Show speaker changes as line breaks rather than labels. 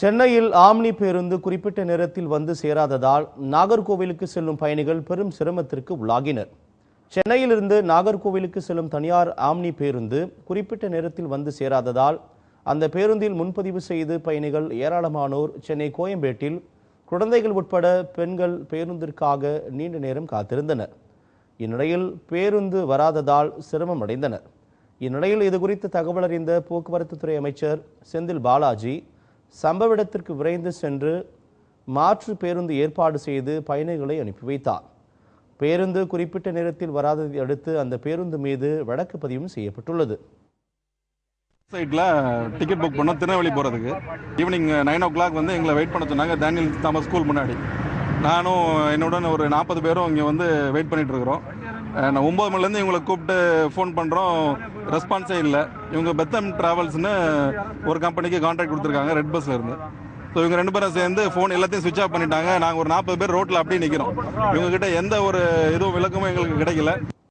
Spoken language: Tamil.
சென்னையில் ஆம்னி பேருந்து குறிப்பிட்ட நேரத்தில் வந்து சேராததால் நாகர்கோவிலுக்கு செல்லும் பயணிகள் பெரும் சிரமத்திற்கு உள்ளாகினர். சென்னையிலிருந்து நாகர்கோவிலுக்கு செல்லும் தனியார் ஆம்னி பேருந்து குறிப்பிட்ட நேரத்தில் வந்து சேராததால் அந்த பேருந்தில் முன்பதிவு செய்து பயணிகள் ஏராளமானோர் சென்னை கோயம்பேட்டில் குழந்தைகள் உட்பட பெண்கள் பேருந்திற்காக நீண்ட நேரம் காத்திருந்தனர். இந்நிலையில் பேருந்து வராததால் சிரமம் அடைந்தனர் இந்நிலையில் இதுகுறித்து தகவல் அறிந்த போக்குவரத்துத்துறை அமைச்சர் செந்தில் பாலாஜி சம்பவ இடத்திற்கு விரைந்து சென்று மாற்று பேருந்து ஏற்பாடு செய்து பயணிகளை அனுப்பி வைத்தார். பேருந்து குறிப்பிட்ட நேரத்தில் வராததை அடுத்து அந்த பேருந்து மீது வழக்கு பதிவும் செய்யப்பட்டுள்ளது.
சைட்டில் டிக்கெட் புக் பண்ணோம் திருநெல்வேலி போகிறதுக்கு ஈவினிங் நைன் ஓ கிளாக் வந்து எங்களை வெயிட் பண்ண சொன்னாங்க. டேனியல் தாமஸ் ஸ்கூல் முன்னாடி. நானும் என்னுடன் ஒரு நாற்பது பேரும் இங்கே வந்து வெயிட் பண்ணிட்டு இருக்கிறோம் நான் ஒம்பது மணிலேருந்து இவங்களை கூப்பிட்டு ஃபோன் பண்ணுறோம் ரெஸ்பான்ஸே இல்லை. இவங்க பெத்தம் ட்ராவல்ஸ்னு ஒரு கம்பெனிக்கு கான்ட்ராக்ட் கொடுத்துருக்காங்க ரெட் பஸ்ல இருந்து. ஸோ இவங்க ரெண்டு பேரும் சேர்ந்து ஃபோன் எல்லாத்தையும் சுவிட்ச் ஆஃப் பண்ணிட்டாங்க. நாங்கள் ஒரு நாற்பது பேர் ரோட்டில் அப்படியே நிற்கிறோம் இவங்க கிட்ட எந்த ஒரு இதுவும் விளக்கமும் எங்களுக்கு கிடைக்கல.